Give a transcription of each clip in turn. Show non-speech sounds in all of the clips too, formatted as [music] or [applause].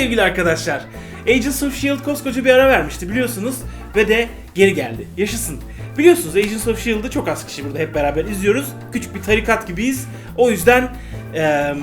sevgili arkadaşlar. Agents of S.H.I.E.L.D. koskoca bir ara vermişti biliyorsunuz ve de geri geldi. Yaşasın. Biliyorsunuz Agents of S.H.I.E.L.D'ı çok az kişi burada hep beraber izliyoruz. Küçük bir tarikat gibiyiz. O yüzden eee,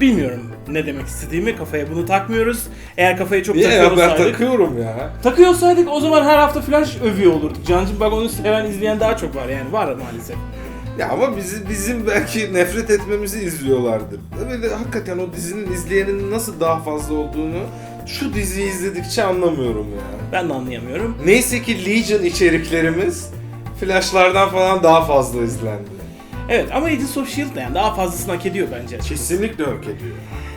bilmiyorum ne demek istediğimi kafaya bunu takmıyoruz. Eğer kafaya çok takıyor ya ben takıyorum ya. Takıyor olsaydık o zaman her hafta Flash övüyor olurduk. Cancım bak onu seven izleyen daha çok var yani var maalesef. Ya ama bizi, bizim belki nefret etmemizi izliyorlardır. Böyle hakikaten o dizinin izleyenin nasıl daha fazla olduğunu şu diziyi izledikçe anlamıyorum ya. Ben de anlayamıyorum. Neyse ki Legion içeriklerimiz Flash'lardan falan daha fazla izlendi. Evet ama Agents of S.H.I.E.L.D. de yani daha fazlasını hak ediyor bence. Kesinlikle hak ediyor.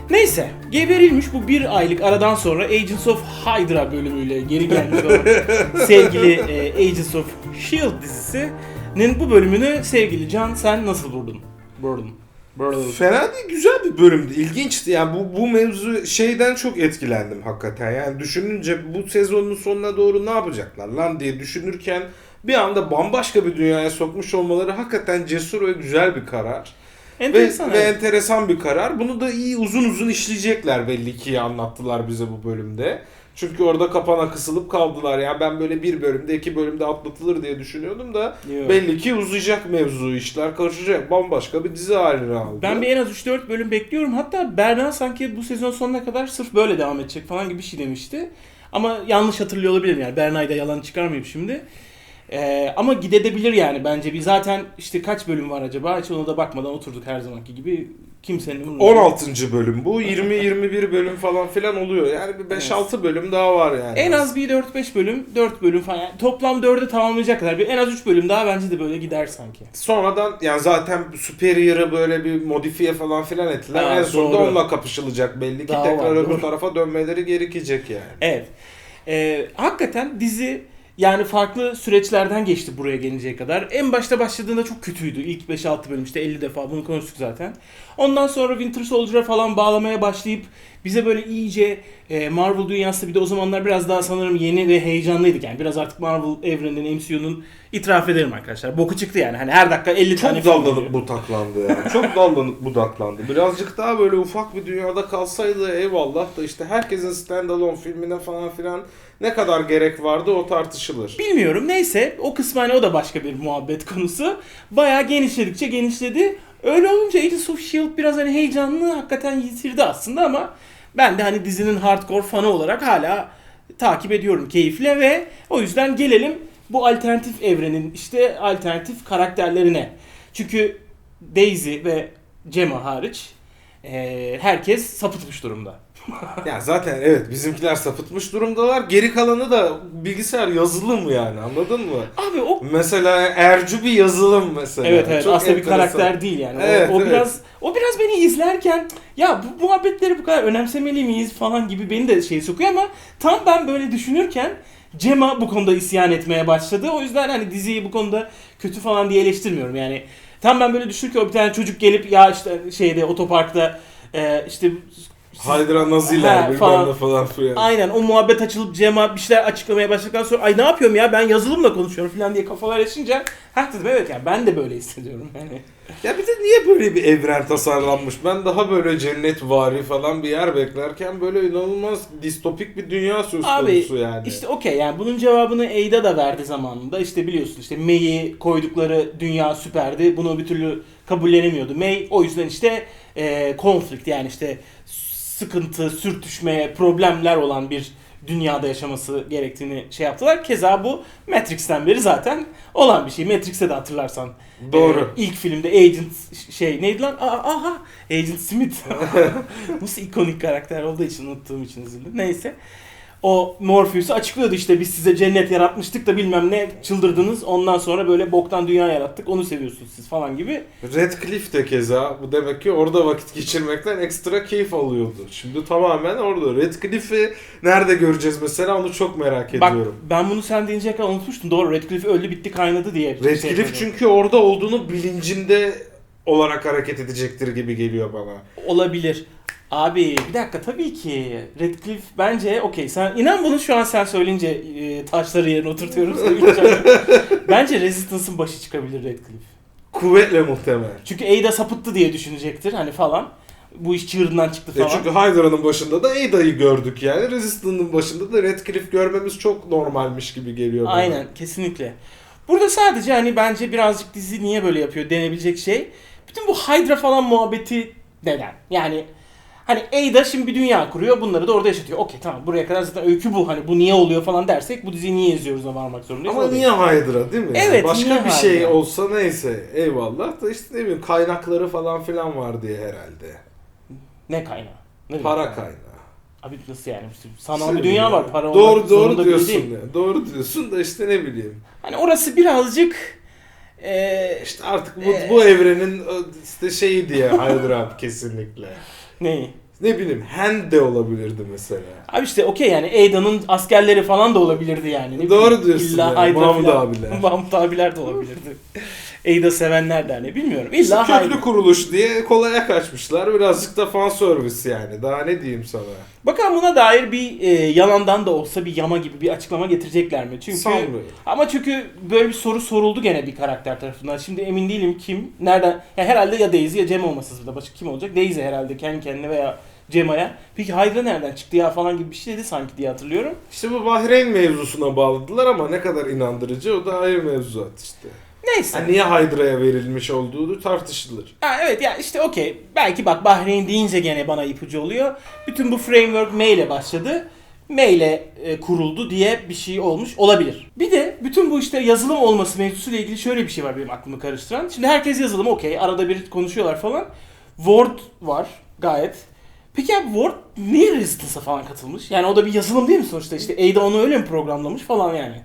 Neyse, geberilmiş bu bir aylık aradan sonra Agents of Hydra bölümüyle geri gelmiş olan [laughs] sevgili e, Agents of S.H.I.E.L.D. dizisinin bu bölümünü sevgili Can sen nasıl buldun? Buldun. Buldun. Fena değil, güzel bir bölümdü. İlginçti. Yani bu, bu mevzu şeyden çok etkilendim hakikaten. Yani düşününce bu sezonun sonuna doğru ne yapacaklar lan diye düşünürken bir anda bambaşka bir dünyaya sokmuş olmaları hakikaten cesur ve güzel bir karar. Enteresan. ve, ve evet. enteresan bir karar. Bunu da iyi uzun uzun işleyecekler belli ki anlattılar bize bu bölümde. Çünkü orada kapana kısılıp kaldılar. Yani ben böyle bir bölümde iki bölümde atlatılır diye düşünüyordum da Yok. belli ki uzayacak mevzu işler karışacak. Bambaşka bir dizi haline aldı. Ben bir en az 3-4 bölüm bekliyorum. Hatta Berna sanki bu sezon sonuna kadar sırf böyle devam edecek falan gibi bir şey demişti. Ama yanlış hatırlıyor olabilirim yani. Berna'yı da yalan çıkarmayayım şimdi. Ee, ama gidebilir yani bence. Bir zaten işte kaç bölüm var acaba? Hiç ona da bakmadan oturduk her zamanki gibi. Kimsenin umurunda değil. 16. bölüm bu. 20-21 bölüm falan filan oluyor. Yani bir 5-6 bölüm daha var yani. En az bir 4-5 bölüm, 4 bölüm falan. Yani toplam 4'ü tamamlayacak kadar. Bir, en az 3 bölüm daha bence de böyle gider sanki. Sonradan yani zaten Superior'ı böyle bir modifiye falan filan ettiler. Ha, en sonunda doğru. onunla kapışılacak belli ki. Daha Tekrar var, öbür doğru. tarafa dönmeleri gerekecek yani. Evet. Ee, hakikaten dizi yani farklı süreçlerden geçti buraya gelinceye kadar. En başta başladığında çok kötüydü. İlk 5-6 bölüm işte 50 defa bunu konuştuk zaten. Ondan sonra Winter Soldier'a falan bağlamaya başlayıp bize böyle iyice e, Marvel dünyası bir de o zamanlar biraz daha sanırım yeni ve heyecanlıydık. Yani biraz artık Marvel evreninin MCU'nun itiraf ederim arkadaşlar. Boku çıktı yani. Hani her dakika 50 tane Çok film dallanıp geliyor. budaklandı yani. Çok dallanıp budaklandı. Birazcık daha böyle ufak bir dünyada kalsaydı eyvallah da işte herkesin standalone filmine falan filan ne kadar gerek vardı o tartışılır. Bilmiyorum neyse o kısmı hani o da başka bir muhabbet konusu. Bayağı genişledikçe genişledi. Öyle olunca Agents of S.H.I.E.L.D. biraz hani heyecanlı hakikaten yitirdi aslında ama ben de hani dizinin hardcore fanı olarak hala takip ediyorum keyifle ve o yüzden gelelim bu alternatif evrenin işte alternatif karakterlerine. Çünkü Daisy ve Gemma hariç eee, herkes sapıtmış durumda. Ya zaten evet bizimkiler sapıtmış durumdalar. Geri kalanı da bilgisayar yazılım yani anladın mı? Abi o Mesela Ercü bir yazılım mesela. Evet evet Çok aslında bir enteresan. karakter değil yani. O- Evet, o, evet. biraz o biraz beni izlerken ya bu muhabbetleri bu kadar önemsemeli miyiz falan gibi beni de şey sokuyor ama tam ben böyle düşünürken Cema bu konuda isyan etmeye başladı. O yüzden hani diziyi bu konuda kötü falan diye eleştirmiyorum yani. Tam ben böyle düşünürken o bir tane çocuk gelip ya işte şeyde otoparkta e, işte Haydra Naziler bilmem falan. ne falan filan. Aynen o muhabbet açılıp Cema bir şeyler açıklamaya başladıktan sonra ay ne yapıyorum ya ben yazılımla konuşuyorum falan diye kafalar yaşayınca ha dedim evet yani ben de böyle hissediyorum [laughs] yani. Ya bir de niye böyle bir evren tasarlanmış? Ben daha böyle cennet vari falan bir yer beklerken böyle inanılmaz distopik bir dünya söz Abi konusu yani. işte okey yani bunun cevabını Ada da verdi zamanında. İşte biliyorsun işte May'i koydukları dünya süperdi. Bunu bir türlü kabullenemiyordu. May o yüzden işte e, konflikt yani işte sıkıntı, sürtüşme, problemler olan bir dünyada yaşaması gerektiğini şey yaptılar. Keza bu Matrix'ten beri zaten olan bir şey. Matrix'te de hatırlarsan. Doğru. e, ilk filmde Agent şey neydi lan? Aa, aha Agent Smith. [laughs] Nasıl ikonik karakter olduğu için unuttuğum için üzüldüm. Neyse. O Morpheus'u açıklıyordu işte biz size cennet yaratmıştık da bilmem ne çıldırdınız. Ondan sonra böyle boktan dünya yarattık. Onu seviyorsunuz siz falan gibi. Redcliffe de keza bu demek ki orada vakit geçirmekten ekstra keyif alıyordu. Şimdi tamamen orada. Redcliffe'i nerede göreceğiz mesela onu çok merak Bak ediyorum. ben bunu sen deyince kadar unutmuştum. Doğru Redcliffe öldü bitti kaynadı diye. şey Redcliffe yapıyordum. çünkü orada olduğunu bilincinde olarak hareket edecektir gibi geliyor bana. Olabilir. Abi bir dakika tabii ki Redcliffe bence okey sen inan bunu şu an sen söyleyince e, taşları yerine oturtuyorum [laughs] bence Resistance'ın başı çıkabilir Redcliffe. Kuvvetle muhtemel. Çünkü Ada sapıttı diye düşünecektir hani falan. bu iş çığırından çıktı E falan. çünkü Hydra'nın başında da Ada'yı gördük yani. Resistant'ın başında da Redcliffe görmemiz çok normalmiş gibi geliyor bana. Aynen kesinlikle. Burada sadece hani bence birazcık dizi niye böyle yapıyor denebilecek şey. Bütün bu Hydra falan muhabbeti neden? Yani hani Ada şimdi bir dünya kuruyor bunları da orada yaşatıyor. Okey tamam buraya kadar zaten öykü bu hani bu niye oluyor falan dersek bu diziyi niye izliyoruz da varmak zorundayız. Ama niye Hydra değil mi? Evet, Başka niye bir şey Hydra? olsa neyse eyvallah da işte ne bileyim kaynakları falan filan var diye herhalde. Ne kaynağı? Ne Para demek? kaynağı. Abi nasıl yani? Sanal İşte bir dünya var para Doğru doğru diyorsun. ya. Doğru diyorsun da işte ne bileyim. Hani orası birazcık eee İşte artık bu, Ee. bu evrenin işte şeyi diye Hydra kesinlikle. Neyi? Ne bileyim Hand de olabilirdi mesela. Abi işte okey yani Ada'nın askerleri falan da olabilirdi yani. Ne Doğru bileyim, diyorsun İlla yani, Mahmut falan- abiler. [laughs] Mahmut abiler de olabilirdi. [laughs] Ada sevenler de hani bilmiyorum. İlla köklü kuruluş diye kolaya kaçmışlar. Birazcık da fan service yani. Daha ne diyeyim sana. Bakalım buna dair bir e, yalandan da olsa bir yama gibi bir açıklama getirecekler mi? Çünkü Sanmıyorum. ama çünkü böyle bir soru soruldu gene bir karakter tarafından. Şimdi emin değilim kim, nereden. Ya herhalde ya Daisy ya Cem olması da başka kim olacak? Daisy herhalde kendi kendine veya Cema'ya. Peki Hydra nereden çıktı ya falan gibi bir şey dedi sanki diye hatırlıyorum. İşte bu Bahreyn mevzusuna bağladılar ama ne kadar inandırıcı o da ayrı mevzuat işte. Neyse. Yani niye Hydra'ya verilmiş olduğu tartışılır. Ha, evet ya işte okey. Belki bak Bahreyn deyince gene bana ipucu oluyor. Bütün bu framework M ile başladı. M ile e, kuruldu diye bir şey olmuş olabilir. Bir de bütün bu işte yazılım olması mevzusuyla ilgili şöyle bir şey var benim aklımı karıştıran. Şimdi herkes yazılım okey. Arada bir konuşuyorlar falan. Word var gayet. Peki abi Word niye Resistance'a falan katılmış? Yani o da bir yazılım değil mi sonuçta? İşte Ada onu öyle mi programlamış falan yani.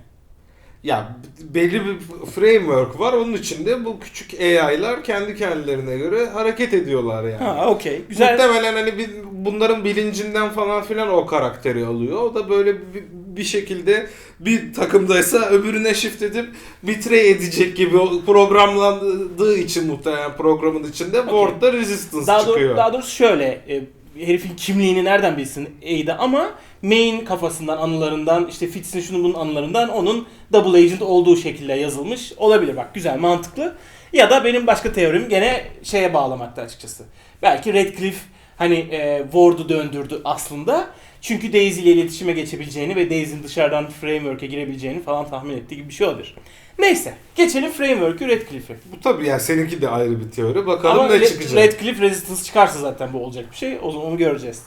Ya belli bir framework var. Onun içinde bu küçük AI'lar kendi kendilerine göre hareket ediyorlar yani. Ha okey. Güzel. Muhtemelen hani bir- bunların bilincinden falan filan o karakteri alıyor. O da böyle bir, bir şekilde bir takımdaysa öbürüne shift edip betray edecek gibi programlandığı için muhtemelen programın içinde Word'da resistance Daha, çıkıyor. doğru, daha doğrusu şöyle, e, herifin kimliğini nereden bilsin Ada ama main kafasından, anılarından, işte Fitz'in şunun bunun anılarından onun double agent olduğu şekilde yazılmış olabilir. Bak güzel, mantıklı. Ya da benim başka teorim gene şeye bağlamakta açıkçası. Belki Redcliffe hani e, Ward'u döndürdü aslında. Çünkü Daisy ile iletişime geçebileceğini ve Daisy'nin dışarıdan framework'e girebileceğini falan tahmin ettiği gibi bir şey olabilir. Neyse, geçelim framework'ü Redcliffe'e. Bu tabii yani seninki de ayrı bir teori. Bakalım Ama ne Red- çıkacak. Redcliffe Resistance çıkarsa zaten bu olacak bir şey. O zaman onu göreceğiz.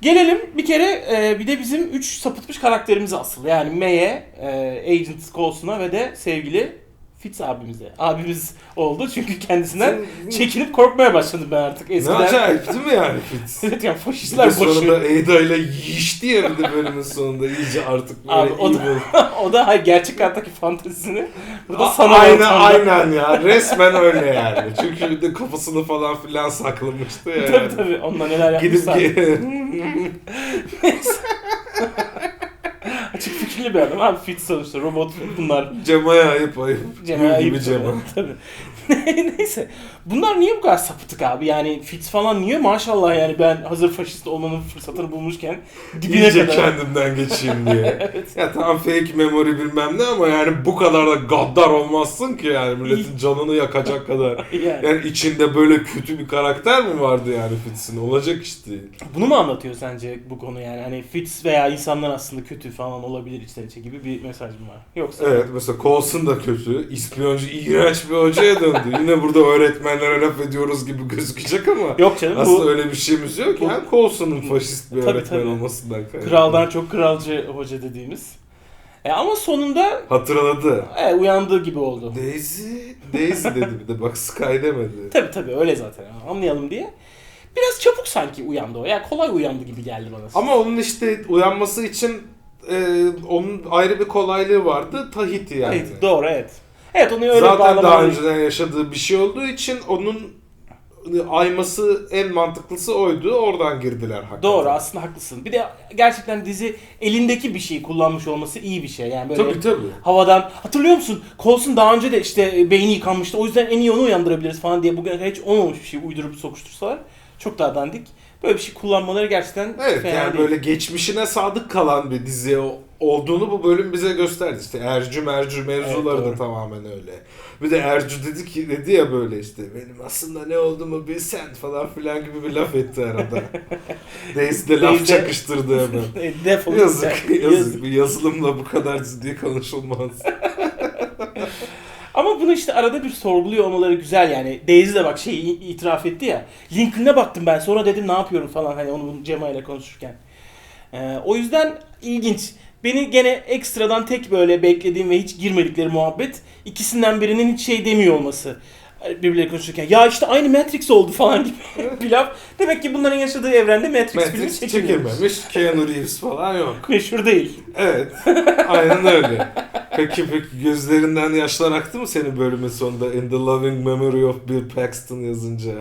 Gelelim bir kere e, bir de bizim 3 sapıtmış karakterimize asıl. Yani May'e, e, Agent Coulson'a ve de sevgili Fitz abimize. Abimiz oldu çünkü kendisinden Sen- çekinip korkmaya başladım ben artık Ne eskiden. acayip değil mi yani Fitz? [laughs] Evet yani Bir de faşistler sonunda başı. Ada ile yiyişti ya bir de bölümün sonunda iyice artık böyle Abi o da, evil. [laughs] o da hayır, gerçek hayattaki fantezisini burada A- sanal aynen, ortamda. aynen ya. Resmen öyle yani. Çünkü bir de kafasını falan filan saklamıştı ya. [laughs] tabii tabii onunla neler Gidip yapmışlar. ge- Fikirli bir adam abi Fitz sonuçta robot bunlar. Cema'ya ayıp ayıp. Gül ayıp gibi Cema. Tabii. [laughs] Neyse. Bunlar niye bu kadar sapıtık abi? Yani Fitz falan niye maşallah yani ben hazır faşist olmanın fırsatını bulmuşken dibine İyice kadar. kendimden geçeyim diye. [laughs] Ya tamam fake memory bilmem ne ama yani bu kadar da gaddar olmazsın ki yani milletin canını yakacak kadar. [laughs] Yani. Yani içinde böyle kötü bir karakter mi vardı yani Fitz'in? Olacak iş değil. Bunu mu anlatıyor sence bu konu yani? Hani Fitz veya insanlar aslında kötü falan olabilir içten içe gibi bir mesaj mı var? Yoksa Evet mesela Coulson da kötü. İspiyoncu iğrenç bir hocaya döndü. Yine burada öğretmenlere laf ediyoruz gibi gözükecek ama Yok canım aslında bu öyle bir şeyimiz yok. bu- Yani Coulson'un faşist bir Tabii, öğretmen tabii. olmasından kaynaklı. kraldan çok kralcı hoca dediğimiz. E ama sonunda Hatırladı. e, uyandığı gibi oldu. Daisy, Daisy dedi bir de bak Sky demedi. [laughs] Tabii tabii öyle zaten anlayalım diye. Biraz çabuk sanki uyandı o. Ya kolay uyandı gibi geldi bana. Ama onun işte uyanması için e, onun ayrı bir kolaylığı vardı. Tahiti yani. Evet, doğru evet. Evet onu öyle Zaten daha önceden yaşadığı bir şey olduğu için onun ayması en mantıklısı oydu. Oradan girdiler hakikaten. Doğru aslında haklısın. Bir de gerçekten dizi elindeki bir şeyi kullanmış olması iyi bir şey. Yani böyle Tabii tabii. havadan hatırlıyor musun? Coulson daha önce de işte e, beyni yıkanmıştı. O yüzden en iyi onu uyandırabiliriz falan diye kadar hiç olmamış bir şey uydurup sokuştursalar çok daha dandik. Böyle bir şey kullanmaları gerçekten Evet fena yani değil. böyle geçmişine sadık kalan bir dizi olduğunu bu bölüm bize gösterdi. İşte Ercü Mercü mevzuları Evet, da tamamen öyle. Bir de Ercü dedi ki dedi ya böyle işte benim aslında ne olduğumu bilsen falan filan gibi bir laf etti arada. [laughs] Daisy de laf çakıştırdı hemen. [laughs] Defol. Yazık, sen. yazık. Bir yazılımla bu kadar ciddi konuşulmaz. [laughs] Ama bunu işte arada bir sorguluyor olmaları güzel yani. Daisy de bak şeyi itiraf etti ya. Lincoln'e baktım ben sonra dedim ne yapıyorum falan hani onu Cema ile konuşurken. Ee, o yüzden ilginç. Beni gene ekstradan tek böyle beklediğim ve hiç girmedikleri muhabbet ikisinden birinin hiç şey demiyor olması. Birbirleri konuşurken ya işte aynı Matrix oldu falan gibi bir laf. Demek ki bunların yaşadığı evrende Matrix, filmi Matrix çekilmemiş. çekilmemiş. Keanu Reeves falan yok. Meşhur değil. Evet. Aynen öyle. Peki peki gözlerinden yaşlar aktı mı senin bölümün sonunda In the Loving Memory of Bill Paxton yazınca?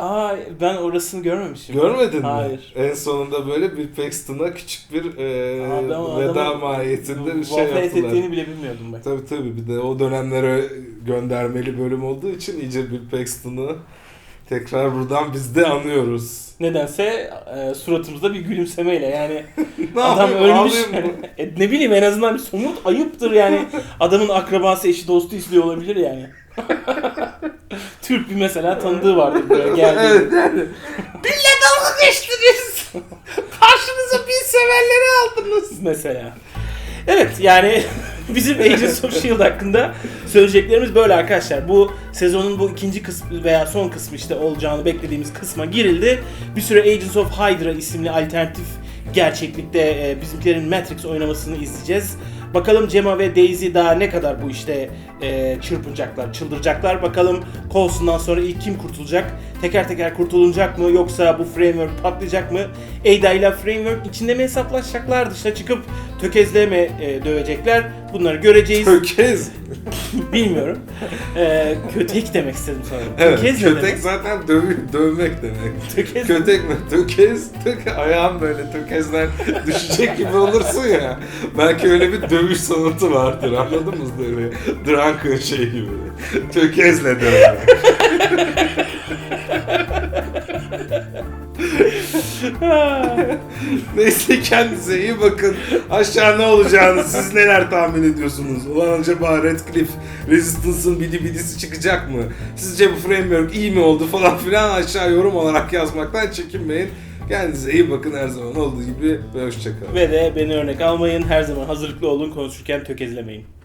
Aa ben orasını görmemişim. Görmedin Hayır. mi? En sonunda böyle Bill Paxton'a küçük bir e, ama veda mahiyetinde bir şey yaptılar. ettiğini bile bilmiyordum ben. Tabii tabii bir de o dönemlere göndermeli bölüm olduğu için iyice Bill Paxton'ı tekrar buradan biz de anıyoruz. Nedense e, suratımızda bir gülümsemeyle yani [laughs] Ne adam yapayım, ölmüş. [laughs] e, ne bileyim en azından bir somut ayıptır yani. [laughs] Adamın akrabası, eşi, dostu izliyor olabilir yani. Türk bir mesela tanıdığı vardır böyle geldi. evet yani. Bille dalga geçtiniz. [laughs] Karşınıza bir severleri aldınız mesela. Evet yani [laughs] bizim Agents of S.H.I.E.L.D. hakkında söyleyeceklerimiz böyle arkadaşlar. Bu sezonun bu ikinci kısmı veya son kısmı işte olacağını beklediğimiz kısma girildi. Bir süre Agents of Hydra isimli alternatif gerçeklikte e, bizimkilerin Matrix oynamasını izleyeceğiz. Bakalım Gemma ve Daisy daha ne kadar bu işte e, çırpınacaklar, çıldıracaklar. Bakalım Coulson'dan sonra ilk kim kurtulacak? Teker teker kurtulunacak mı yoksa bu framework patlayacak mı? Ada ile framework içinde mi hesaplaşacaklar? Dışına çıkıp tökezle mi e, dövecekler? Bunları göreceğiz. Tökez. [laughs] Bilmiyorum. E, kötek demek istedim sonra. Evet, Tökez kötek demek? zaten döv- dövmek demek. Tökez Kötek mi? Tökez, tök, ayağın böyle tökezden düşecek gibi olursun ya. Belki öyle bir dövüş sanatı vardır anladın mı? Böyle drunken şey gibi. Tökezle dövmek. [laughs] [laughs] Neyse kendinize iyi bakın. Aşağı ne olacağını siz neler tahmin ediyorsunuz? Ulan acaba Redcliffe Resistance'ın bidi bidisi çıkacak mı? Sizce bu framework iyi mi oldu falan filan aşağı yorum olarak yazmaktan çekinmeyin. Kendinize iyi bakın her zaman olduğu gibi ve hoşçakalın. ve de beni örnek almayın. Her zaman hazırlıklı olun. Konuşurken tökezlemeyin.